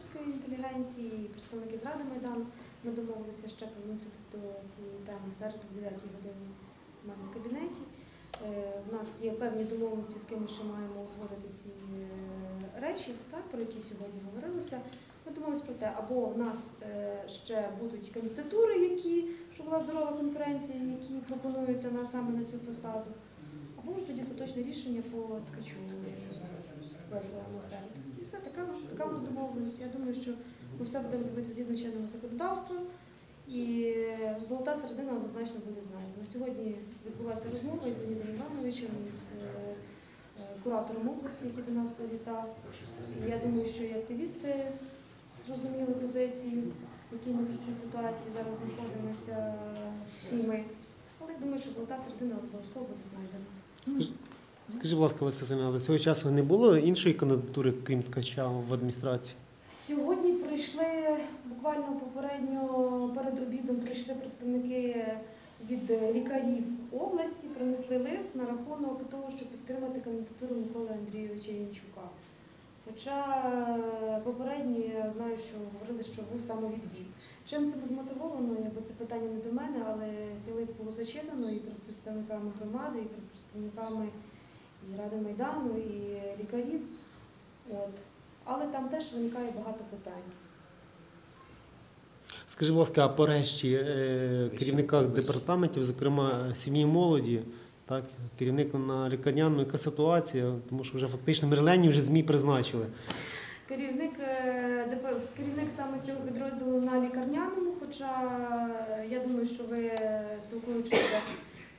бухгалтерської інтелігенції, і представники з Ради Майдану. Ми домовилися ще повернутися до цієї теми в середу в 9 годині в мене в кабінеті. Е, У нас є певні домовленості, з ким ми ще маємо узгодити ці е, речі, так, про які сьогодні говорилося. Ми домовилися про те, або в нас е, ще будуть кандидатури, які, щоб була здорова конкуренція, які пропонуються на саме на цю посаду, або вже тоді остаточне рішення по ткачу весело на. І все, така, така домовленість. Я думаю, що ми все будемо робити згідно чинного законодавства. І золота середина однозначно буде знайдена. Сьогодні відбулася розмова із Леонідом Івановичем, із е, е, куратором області, який до нас завітав. Я думаю, що і активісти зрозуміли позицію, в якій ми в цій ситуації зараз знаходимося всі ми. Але я думаю, що золота середина обов'язково буде знайдена. Скажіть, будь ласка, Леся Семенівна, до цього часу не було іншої кандидатури, крім ткача в адміністрації? Сьогодні прийшли буквально попередньо перед обідом прийшли представники від лікарів області, принесли лист на рахунок того, щоб підтримати кандидатуру Миколи Андрійовича Янчука. Хоча попередньо я знаю, що говорили, що був самовідвід. Чим це змотивовано, якби це питання не до мене, але цей лист було зачитано і перед представниками громади, і перед представниками і Ради Майдану, і лікарів. От. Але там теж виникає багато питань. Скажіть, будь ласка, а по решті е, керівниках департаментів, зокрема сім'ї молоді, так, керівник на лікарняну, яка ситуація? Тому що вже фактично Мерлені вже ЗМІ призначили. Керівник, е, керівник саме цього підрозділу на лікарняному, хоча е, я думаю, що ви спілкуючися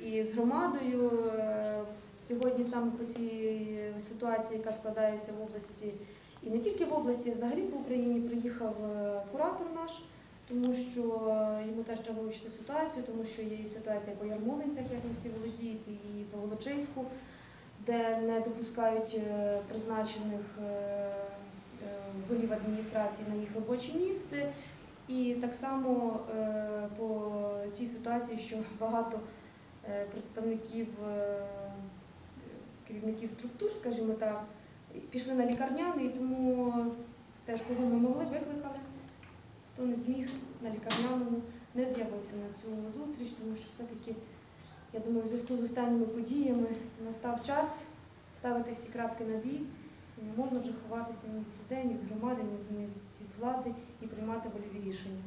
і з громадою, е, сьогодні саме по цій ситуації, яка складається в області, і не тільки в області, взагалі по Україні приїхав е, куратор наш, тому що е, йому теж треба вивчити ситуацію, тому що є і ситуація по Ярмолинцях, як ви всі володієте, і по Волочиську, де не допускають е, призначених голів адміністрації на їх робоче місце. І так само по тій ситуації, що багато представників е, структур, скажімо так, пішли на лікарняний, тому теж кого ми могли, викликали. Хто не зміг на лікарняному, не з'явився на цю зустріч, тому що все-таки, я думаю, в зв'язку з останніми подіями настав час ставити всі крапки над «і». Не можна вже ховатися ні від людей, ні від громади, ні від влади і приймати вольові рішення.